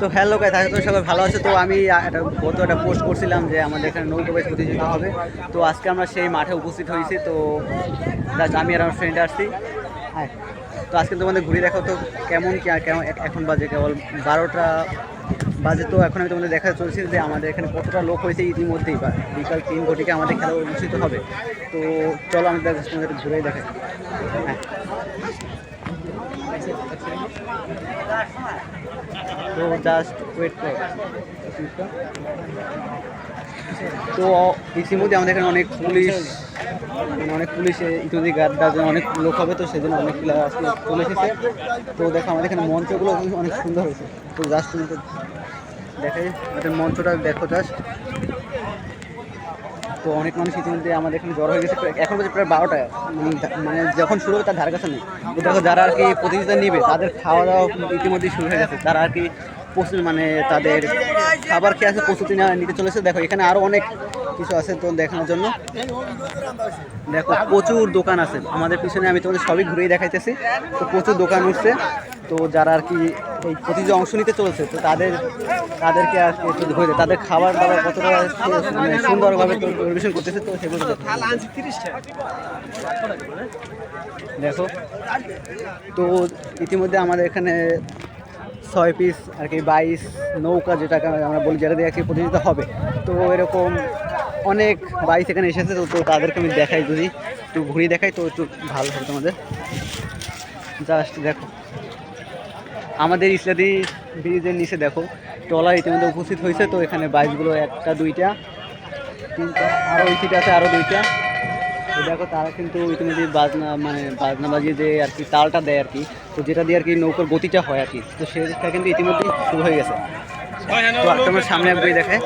তো hello guy থাকে তো সবাই ভালো আছে। তো আমি একটা গত একটা পোস্ট করছিলাম যে আমাদের এখানে নৌকা বাইচ প্রতিযোগিতা হবে। তো আজকে আমরা সেই মাঠে উপস্থিত হয়েছি। তো আমি আর আমার ফ্রেন্ড আসছি। হ্যাঁ তো আজকে তোমাদের ঘুরে দেখো তো কেমন কি কেমন এখন বাজে কেবল বারোটা বাজে। তো এখন আমি তোমাদের দেখা চলছি যে আমাদের এখানে কতটা লোক হয়েছে ইতিমধ্যেই বা বিকাল তিন ঘটিকে আমাদের খেলা অনুষ্ঠিত হবে। তো চলো আমি দেখ- তোমাদের ঘুরে দেখাই। হ্যাঁ তো জাস্ট ওয়েট কর তো ইতিমধ্যে আমাদের এখানে অনেক পুলিশ মানে অনেক পুলিশ ইতিমধ্যে গার্ডার অনেক লোক হবে, তো সেজন্য অনেক প্লেয়ার আসলে চলে এসেছে। তো দেখো আমাদের এখানে মঞ্চগুলো অনেক সুন্দর হয়েছে। তো জাস্ট তুমি দেখাই, আমাদের মঞ্চটা দেখো জাস্ট তো অনেক মানুষ ইতিমধ্যে আমাদের এখানে জ্বর হয়ে গেছে। এখন বলছে প্রায় বারোটায় মানে যখন শুরু হবে তার ধার কাছে নেই। দেখো যারা আর কি প্রতিযোগিতা নিবে, তাদের খাওয়া দাওয়া ইতিমধ্যেই শুরু হয়ে গেছে। তারা আর কি মানে তাদের খাবার খেয়ে আছে প্রস্তুতি নিতে চলেছে। দেখো, এখানে আরও অনেক কিছু আছে তো দেখানোর জন্য। দেখো, প্রচুর দোকান আছে। আমাদের পিছনে আমি তোমাদের সবই ঘুরেই দেখাইতেছি। তো প্রচুর দোকান উঠছে। তো যারা আর কি এই প্রতিযোগিতা অংশ নিতে চলছে, তো তাদের তাদেরকে আর কি একটু ধরে তাদের খাবার দাবার কতটা মানে সুন্দরভাবে পরিবেশন করতেছে, তো সেগুলো। দেখো। তো ইতিমধ্যে আমাদের এখানে ছয় পিস আর কি বাইশ নৌকা যেটাকে আমরা বলি, যেটা দিয়ে আর কি প্রতিযোগিতা হবে। তো এরকম অনেক বাইশ এখানে এসেছে, তো তো তাদেরকে আমি দেখাই যদি একটু ঘুরিয়ে দেখাই, তো একটু ভালো হবে তোমাদের। জাস্ট দেখো। আমাদের ইসলাদি ব্রিজের নিচে দেখো, ট্রলার ইতিমধ্যে উপস্থিত হয়েছে, তো এখানে বাইকগুলো একটা, দুইটা, তিনটা আরও ওই সিটে আছে আরও দুইটা। দেখো, তারা কিন্তু ইতিমধ্যে বাজনা মানে বাজনা বাজিয়ে যে আর কি তালটা দেয় আর কি, তো যেটা দিয়ে আর কি নৌকার গতিটা হয় আর কি, তো সেটা কিন্তু ইতিমধ্যেই শুরু হয়ে গেছে। তো আর তোমার সামনে একবার দেখে।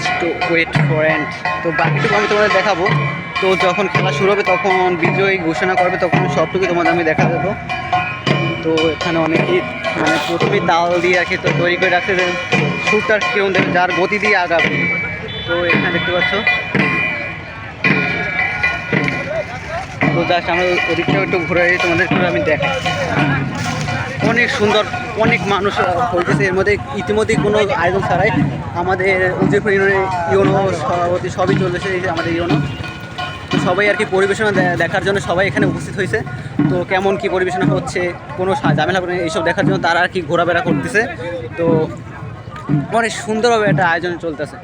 জাস্ট ওয়েট ফর অ্যান্ড তো বাকিটুকু আমি তোমাদের দেখাবো। তো যখন খেলা শুরু হবে, তখন বিজয়ী ঘোষণা করবে, তখন সবটুকু তোমাদের আমি দেখা দেবো। তো এখানে অনেকেই মানে প্রথমে তাল দিয়ে আর কি তো তৈরি করে রাখছে যে শ্যুটটার কেমন দেবে যার গতি দিয়ে আগাবে। তো এখানে দেখতে পাচ্ছ। তো জাস্ট আমরা ওদিকটাও একটু ঘুরে তোমাদের আমি দেখাই। অনেক সুন্দর, অনেক মানুষ হয়েছে এর মধ্যে ইতিমধ্যেই কোনো আয়োজন ছাড়াই আমাদের উজিরপুর ইউনো সভাপতি সবই চলেছে আমাদের ইউনো। তো সবাই আর কি পরিবেশনা দেখার জন্য সবাই এখানে উপস্থিত হয়েছে। তো কেমন কি পরিবেশনা হচ্ছে, কোনো ঝামেলা এইসব দেখার জন্য তারা আর কি ঘোরাফেরা করতেছে। তো অনেক সুন্দরভাবে একটা আয়োজন চলতেছে।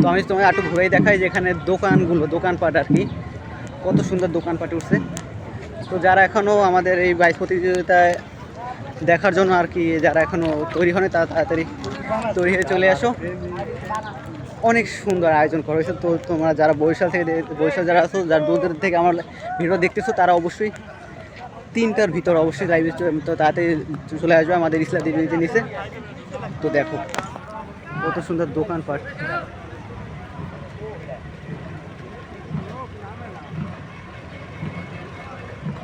তো আমি তোমায় একটু ঘুরেই দেখাই যে এখানে দোকানগুলো, দোকানপাট আর কি। কত সুন্দর দোকানপাট উঠছে। তো যারা এখনও আমাদের এই বাইক প্রতিযোগিতায় দেখার জন্য আর কি যারা এখনও তৈরি হয়নি, তারা তাড়াতাড়ি তৈরি হয়ে চলে আসো। অনেক সুন্দর আয়োজন করা হয়েছে। তো তোমরা যারা বরিশাল থেকে বরিশাল যারা আছো, যারা দূর থেকে আমার ভিডিও দেখতেছো, তারা অবশ্যই তিনটার ভিতর অবশ্যই লাইভে তো তাড়াতাড়ি চলে আসবে আমাদের ইসলাম টিভিতে নিচে। তো দেখো, কত সুন্দর দোকানপাট।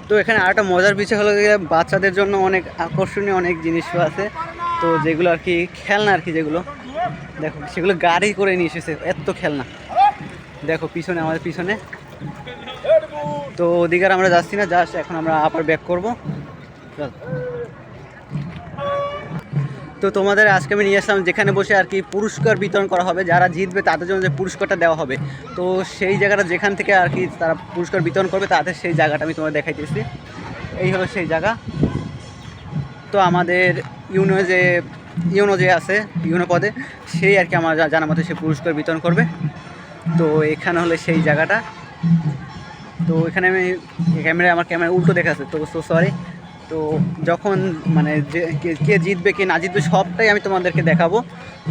তো এখানে আর একটা মজার বিষয় হলো যে বাচ্চাদের জন্য অনেক আকর্ষণীয় অনেক জিনিসও আছে। তো যেগুলো আর কি খেলনা আর কি যেগুলো। দেখো, সেগুলো গাড়ি করে নিয়ে এসেছে, এত খেলনা। দেখো, পিছনে, আমাদের পিছনে। তো ওদিকে আমরা যাচ্ছি না, জাস্ট এখন আমরা আবার ব্যাক করব। চল। তো তোমাদের আজকে আমি নিয়ে আসলাম যেখানে বসে আর কি পুরস্কার বিতরণ করা হবে, যারা জিতবে তাদের জন্য যে পুরস্কারটা দেওয়া হবে। তো সেই জায়গাটা যেখান থেকে আর কি তারা পুরস্কার বিতরণ করবে তাদের সেই জায়গাটা আমি তোমাদের দেখাইতেছি এই হলো সেই জায়গা। তো আমাদের ইউনো যে ইউনো যে আছে, ইউনো পদে, সেই আর কি আমার জানা মতে সে পুরস্কার বিতরণ করবে। তো এখানে হলো সেই জায়গাটা। তো এখানে আমি ক্যামেরায়, আমার ক্যামেরা উল্টো দেখা আছে তো সরি তো যখন মানে যে কে- জিতবে, কে না জিতবে, সবটাই আমি তোমাদেরকে দেখাবো।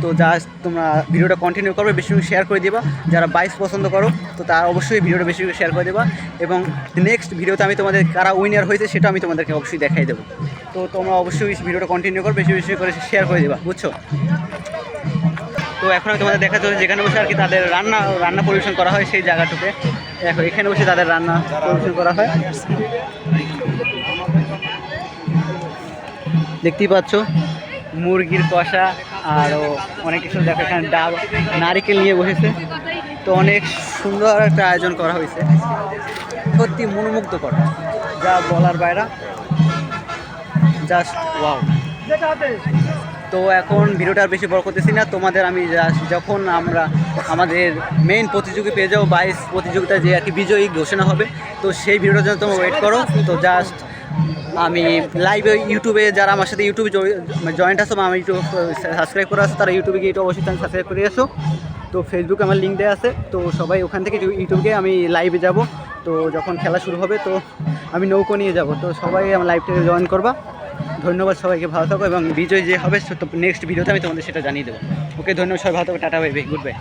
তো জাস্ট তোমরা ভিডিওটা কন্টিনিউ করবে, বেশি বেশি শেয়ার করে দিবা। যারা বাইস পছন্দ করো, তো তারা অবশ্যই ভিডিওটা বেশি বেশি শেয়ার করে দেবা। এবং নেক্সট ভিডিওতে আমি তোমাদের কারা উইনার হয়েছে, সেটা আমি তোমাদেরকে অবশ্যই দেখাই দেবো। তো তোমরা অবশ্যই ভিডিওটা কন্টিনিউ করো বেশি বেশি করে শেয়ার করে দিবা, বুঝছ? তো এখন আমি তোমাদের দেখা চলে যেখানে বসে আর কি তাদের রান্না রান্না পরিবেশন করা হয়, সেই জায়গাটুকে। দেখো, এখানে বসে তাদের রান্না পরিবেশন করা হয়। দেখতেই পাচ্ছ। মুরগির কষা আরও অনেক কিছু দেখা, এখানে ডাব নারিকেল নিয়ে বসেছে। তো অনেক সুন্দর একটা আয়োজন করা হয়েছে। সত্যি মনোমুগ্ধ মনোমুগ্ধকর, যা বলার বাইরা। Just wow. তো এখন ভিডিওটা বেশি বড় করতেছি না, তোমাদের আমি যখন আমরা আমাদের মেইন প্রতিযোগী পেয়ে যাব বাইশ প্রতিযোগিতা যে আর কি বিজয়ী ঘোষণা হবে, তো সেই ভিডিওটার জন্য তোমরা ওয়েট করো। তো জাস্ট আমি লাইভে ইউটিউবে যারা আমার সাথে ইউটিউবে জয়েন্ট আসো বা আমার ইউটিউব সাবস্ক্রাইব করে আসো তারা ইউটিউবে গিয়ে এটা অবশ্যই সাবস্ক্রাইব করে আসো তো ফেসবুকে আমার লিঙ্ক দেওয়া আছে। তো সবাই ওখান থেকে ইউটিউবে আমি লাইভে যাব। তো যখন খেলা শুরু হবে, তো আমি নৌকো নিয়ে যাব। তো সবাই আমার লাইভটাকে জয়েন করবা। ধন্যবাদ সবাইকে, ভালো থাকো এবং বিজয় যে হবে নেক্সট ভিডিওতে আমি তোমাদের সেটা জানিয়ে দেবো। ওকে ধন্যবাদ সবাই, ভালো থাকো, টাটা বাই গুড বাই